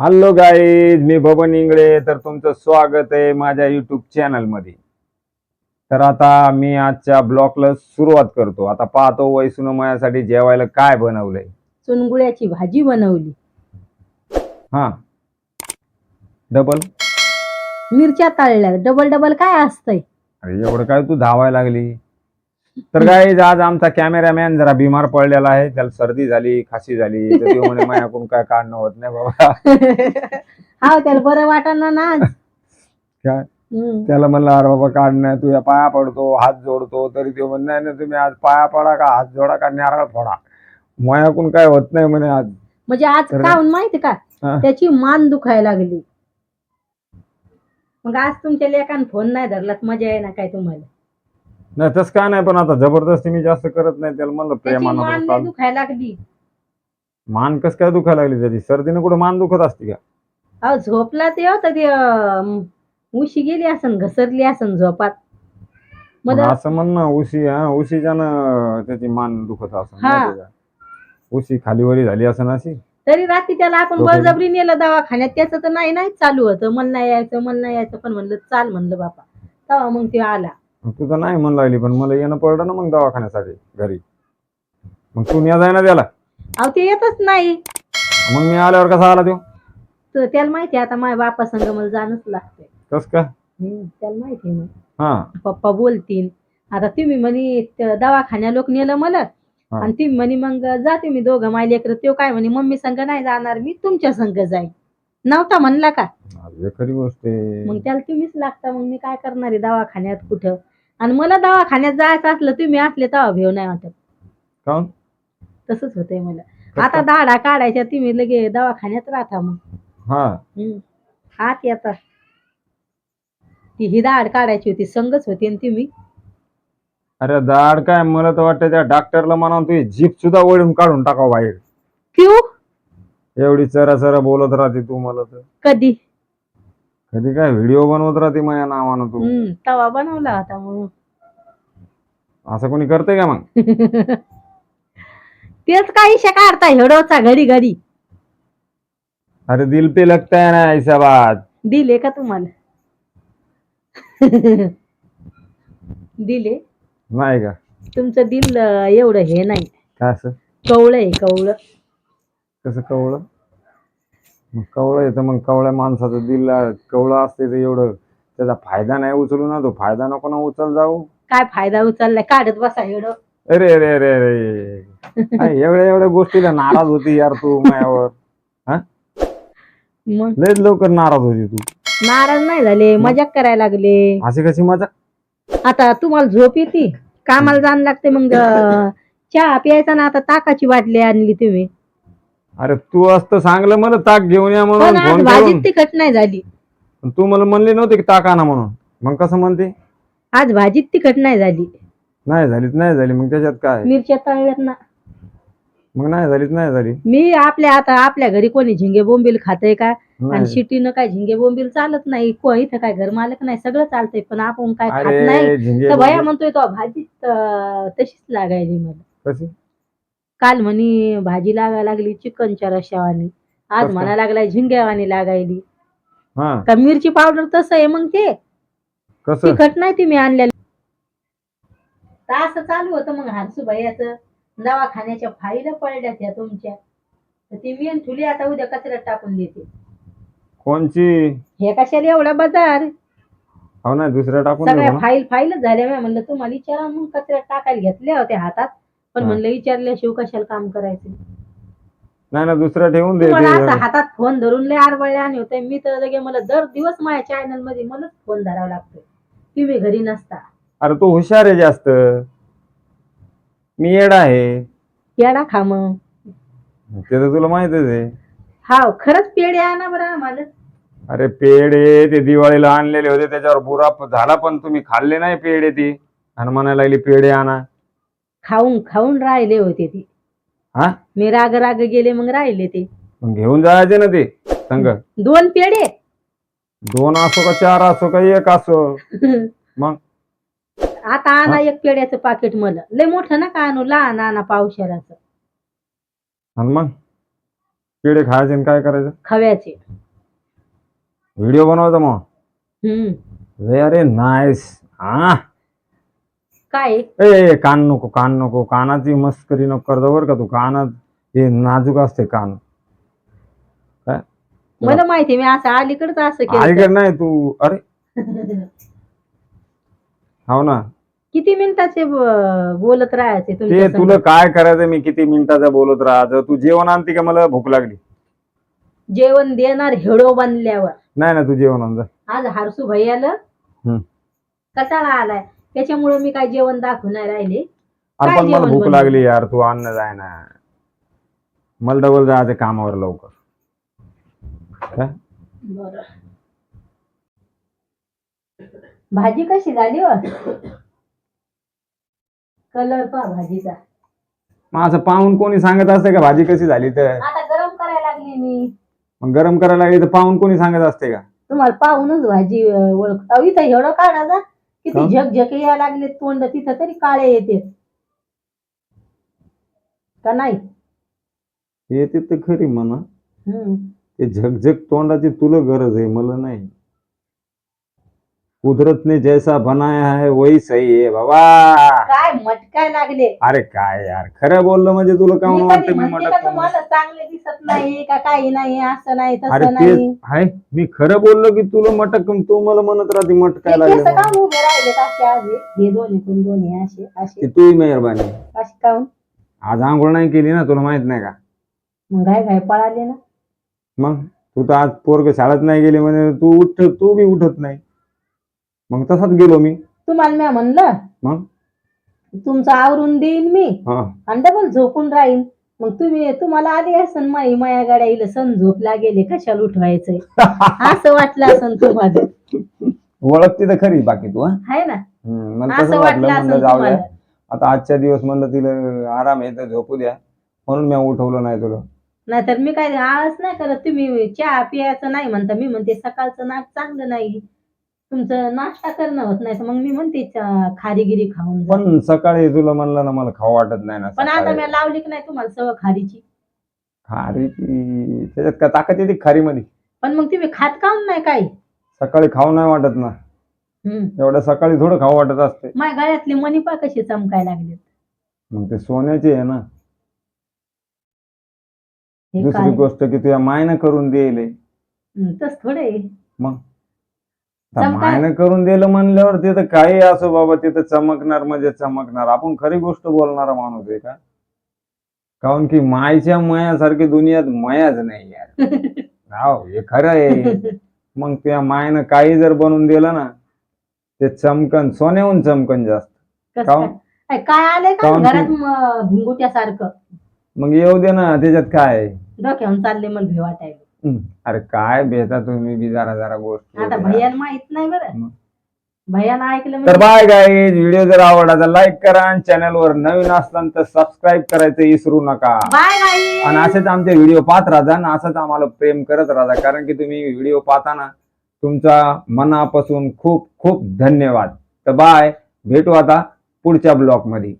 Hello guys मी बबन इंगळे. तर तुमचं स्वागत आहे माझ्या युट्यूब चॅनलमध्ये. तर आता मी आजच्या ब्लॉगला सुरुवात करतो. आता पाहतो वैसुन माझ्यासाठी जेवायला काय बनवलंय. चुनगुळ्याची भाजी बनवली. हा. डबल मिरच्या तळल्या. डबल डबल काय असतंय? अरे एवढं काय तू धावायला लागली? तर काय आज आमचा कॅमेरामॅन जरा बिमार पडलेला आहे. त्याला सर्दी झाली खासी झाली. तर तो म्हणे माझ्याकडून काय काढणं होत नाही बाबा. हा त्याला बरं वाटणार ना आज. काय? हम्म. त्याला म्हणलं अरे बाबा काढणं तुझ्या पाया पडतो हात जोडतो. तरी तो म्हणणं नाही ना तुम्ही आज पाया पडा का? हात जोडा का? नारळ फोडा. मायाकून काय होत नाही म्हणे आज. म्हणजे आज तर- काहून माहिती का? हा. त्याची मान दुखायला लागली. मग आज तुमच्या लेखान फोन नाही धरला तर मजा आहे ना काय तुम्हाला? नाही तसं काय नाही पण आता जबरदस्ती मी जास्त करत नाही त्याला म्हणलं त्याची मान प्रेमानं लय. दुखायला लागली. मान कस काय दुखायला लागली त्याची? सर्दीने कुठं मान दुखत असते का? अहो झोपला ते होतं ते अं, उशी गेली असन घसरली असन झोपात. मग मग असं म्हण ना उशी हा उशीच्यानं त्याची मान दुखत असं हा. माहिती का? उशी खालीवरी झाली असं अशी? तरी रात्री त्याला आपण बळजबरी नेलं दवाखान्यात त्याचं तर नाही नाही चालू होतं. मन नाही यायचं मन नाही यायचं पण म्हणलं चाल म्हणलं बापा. तेव्हा मग ते आला. तू तर नाही म्हण लागली पण मला येणं पडलं ना मग दवाखान्यासाठी घरी. मग तू न्या जाय ना त्याला. अहो ते येतच नाही. मग मी आल्यावर कसा आला तो तर त्याला माहिती आहे आता माझ्या बापा संग मला जाणंच लागतंय. कस का? हम्म, त्याला माहिती आहे मग. हा. पप्पा बोलतील. आता तुम्ही म्हणे त- दवाखान्या लोक नेलं मला हा. आणि तुम्ही म्हणे मग जाते मी दोघं माय लेकर तो काय म्हणे मम्मी संग नाही जाणार मी तुमच्या संग जाईन. नव्हता म्हणला का? अरे खरी गोष्ट आहे. मग त्याला तुम्हीच लागता मग मी काय करणार आहे दवाखान्यात कुठं? आणि मला दवाखान्यात जायचं असलं तुम्ही असले तेव्हा भेव नाही वाटत. काहून? तसंच होतंय मला? आता दाढा काढायच्या तुम्ही लगे दवाखान्यात राहता मग. हा. हम्म. येतात ती ही दाढ काढायची होती संगच होती आणि तुम्ही. अरे दाड काय मला तर वाटतं त्या डॉक्टरला म्हणा तुझी जीप सुद्धा ओढून काढून टाकाव बाहेर. क्यू? एवढी चरा चरा बोलत राहते तू मला तर. कधी? कधी काय व्हिडिओ बनवत राहते माझ्या नावानं तू. हम्म तवा बनवला होता मग. असं कोणी करते का मग? तेच काही काढता हेडोचा घडी घडी. अरे दिल पे लगता है ना ऐसा बात दिले का तुम्हाला? दिले? नाही का? तुमचं दिल अं, एवढं हे नाही. काय असं? कवळं आहे कवळं. कसं कवळं? मग कवळं येतं मग कवळ्या माणसाचं दिल कवळं असते तर एवढं. त्याचा फायदा नाही उचलू ना तो. फायदा नको ना उचल जाऊ. काय फायदा उचललाय? काढत बसा हेडो अरे अरे अरे अरे. काय एवढ्या एवढ्या गोष्टीला नाराज होती यार तू माझ्यावर. मग? लयच लवकर नाराज होती तू. नाराज नाही झाले. मजाक करायला लागले. अशी कशी मजा आता तुम्हाला झोप येते. कामाला जाणं लागते मग अं, चहा प्यायचा ना आता ताकाची बाटली आणली तुम्ही. अरे तू असतं सांगलं मला ताक घेऊन या पण म्हणून आज फोन करून. तिखट नाही झाली. पण तू मला म्हणली नव्हती की ताक आणा म्हणून. मग कसं म्हणते? आज भाजीत तिखट नाही झाली. नाही झालीच नाही झाली. मग त्याच्यात काय? मिरच्या तळल्यात ना. मग नाही झालीच नाही झाली. मी आपल्या आता आपल्या घरी कोणी झिंगे बोंबील खातंय का? आणि नाही शिटीनं काय झिंगे बोंबील चालत नाही. को इथं काय घर मालक नाही. सगळं चालतंय पण आपण काय खात नाही. अरे झिंगे तर भया बोंबील- म्हणतोय तो भाजीत अं, तशीच लागायली मला. कशी? काल म्हणे भाजी लागायला लागली चिकनच्या रशावानी आज कसं? म्हणा लागलाय झिंग्यावानी लागायली. हा. का मिरची पावडर तसं आहे मग ते? कसं? तिखट नाही तुम्ही आणलेलं. तर असं चालू होतं मग हरसूबाईचं दवाखान्याच्या फाईला पडल्या त्या तुमच्या. तर ती मेन ठुली आता उद्या कचऱ्यात टाकून देते. कोणची? हे कशाला एवढा बाजार? हो ना दुसऱ्या टाकून सगळ्या ना. फाईल फाईलच झाल्या. मी म्हणलं तुम्हाला विचारा मग कचऱ्यात टाकायला घेतल्या होत्या हातात. पण हा. म्हणलं विचारल्याशिवाय कशाला काम करायचं? नाही ना दुसऱ्या ठेवून दे तुम्हाला ते. असं हातात फोन धरून लय आरबळले आणि होते. मी तर लगे मला दर दिवस माझ्या चॅनलमध्ये मलाच फोन धरावा लागतोय. तुम्ही घरी नसता. अरे तू हुशार आहे जास्त. मी येडा आहे. येडा खा मग. ते तर तुला माहितच आहे. हाव खरंच पेढे आणा बरं आम्हाला. अरे पेढे ते दिवाळीला आणलेले होते त्याच्यावर बुरा प- झाला पण तुम्ही खाल्ले नाही पेढे ती. आणि म्हणायला लागली पेढे आणा. खाऊन खाऊन राहिले होते ते. हा? मी राग राग गेले मग राहिले ते. मग घेऊन जायचे ना ते संग. दोन पेढे? दोन असो का चार असो का एक असो. मग? आता आणा एक पेढ्याचं पाकिट मला. लय मोठं नका आणू लहान आणा पावशेराचं. आणि मग? पेढे खायचे आणि काय करायचं? खव्याचे. व्हिडिओ बनवायचा मग? हम्म. Very nice. हा? काय? ए कान नको कान नको कानाची मस्करी नको करतो बरं का तू. कानात हे नाजूक असते कान. काय? मला माहिती मी असं अलीकडच असं केलं ऐक नाही तू. अरे. हो ना. किती मिनिटाचे ब- बोलत राहायचे ते तुला काय करायचं मी किती मिनिटाचं बोलत राहायचं? तू जेवण आणते का? मला भूक लागली. जेवण देणार हेडो बनल्यावर. नाही ना तू जेवण आण जा. आज हारसू भैयाला हम्म. कटाळा आलाय? त्याच्यामुळे मी काय जेवण दाखवून नाही राहिले. अरे काय पण मला जेवण भूक बनवलं? लागली यार तू अन्न जाय ना. मला डबल जायचं कामावर लवकर. काय? बर. भाजी कशी झाली हो? कलर पहा भाजीचा. मग असं पाहून कोणी सांगत असते का भाजी कशी झाली तर? आता गरम करायला लागली मी. मग गरम करायला लागली तर पाहून कोणी सांगत असते का? तुम्हाला पाहूनच भाजी अं, ओळख अहो, इथं एवढं काढा जा? किती झकझके यायला लागले तोंड तिथं तरी काळे येते. का नाही? येते तर खरी म्हणा. हम्म. ते झकझक तोंडाची तुला गरज आहे मला नाही. कुदरत ने जैसा बनाया है वही सही है बाबा। काय मटकाय लागले? अरे काय यार खरं बोललं म्हणजे तुला काय मी वाटतं मी म्हणते मटक का? तुम्हाला चांगले दिसत नाही का काही नाही असं नाही अरे तसं ते नाही. हाय मी खरं बोललो की तुला मटक तू मला म्हणत राहते मटकाय ते केस लागले का उभे राहिले का असे आज हे? हे दोन्ही कोण दोन्ही असे असे. ते तुही मेहरबानी. असे काऊन आज आंघोळ नाही केली ना तुला माहीत नाही का? मग घाय घाय पळाले ना? मग? तू तर आज पोरग शाळेत नाही गेली म्हणजे तू उठ तू बी उठत नाही. मग तसाच गेलो मी. तुम्हाला मी म्हणलं मग? तुमचं आवरून देईन मी. हा. आणि डबल झोपून राहीन. मग तुम्ही तुम्हाला आली असन माई माया गाड्या येईल सण झोपला गेले कशाला उठवायचंय? असं वाटलं असन तुम्हाला. ओळखते तर खरी बाकी तू हा? आहे ना. हम्म, मला असं तसं वाटलं वाटलं असन म्हणलं जाऊ द्या. तुम्हाला. आता आजच्या दिवस म्हणलं तिला आराम आहे तर झोपू द्या. म्हणून मी उठवलं नाही तुला. नाहीतर मी काय आळस नाही करत. तुम्ही चहा पियाचं नाही म्हणता. मी म्हणते सकाळचं नाक चांगलं नाही. तुमचं नाश्ता करणं होत नाही तर मग मी म्हणते चा- खारीगिरी खाऊन जा. पण सकाळी तुला म्हणलं ना मला खाऊ वाटत नाही ना पण आता सकाळी. मी लावली की नाही तुम्हाला सवय खारीची? खारी ती त्याच्यात का ताकद येते खारी मध्ये पण मग तुम्ही खात काऊन नाही काही? सकाळी खाऊ नाही वाटत ना. हम्म. एवढ्या सकाळी थोडं खाऊ वाटत असते. माझ्या गळ्यातले मणी पा कसे चमकायला लागले मग ते सोन्याची आहे ना. हे दुसरी काय? गोष्ट की तुझ्या मायनं करून देईल तस थोडे मग? मायनं करून दिलं म्हणल्यावर ते तर काही असो बाबा तिथं चमकणार म्हणजे चमकणार. आपण खरी गोष्ट बोलणारा माणूस आहे का? काऊन की मायच्या मयासारखी दुनियात मयाच नाही यार हाव, हे खरं आहे. मग त्या मायनं काही जर बनवून दिलं ना ते चमकन सोन्याहून चमकन जास्त. काहून? काय? आलंय का काहून घरात म- भिंगुट्यासारखं? मग येऊ दे ना त्याच्यात काय? आहे? डोक्यावरून चालले मला अरे काय भेटा तुम्ही बी जरा जरा गोष्ट आता भैयाला माहीत नाही बरं. मग. भैयाला ऐकलं तर म्हणजे बाय गाईज व्हिडिओ जर आवडला तर लाईक करा आणि चॅनल वर नवीन असताना तर सबस्क्राईब करायचं विसरू नका. बाय बाय आणि असेच आमचे व्हिडिओ पाहत राहा आणि असंच आम्हाला प्रेम करत राहा कारण की तुम्ही व्हिडिओ पाहताना तुमचा मनापासून खूप खूप धन्यवाद. तर बाय भेटू आता पुढच्या ब्लॉगमध्ये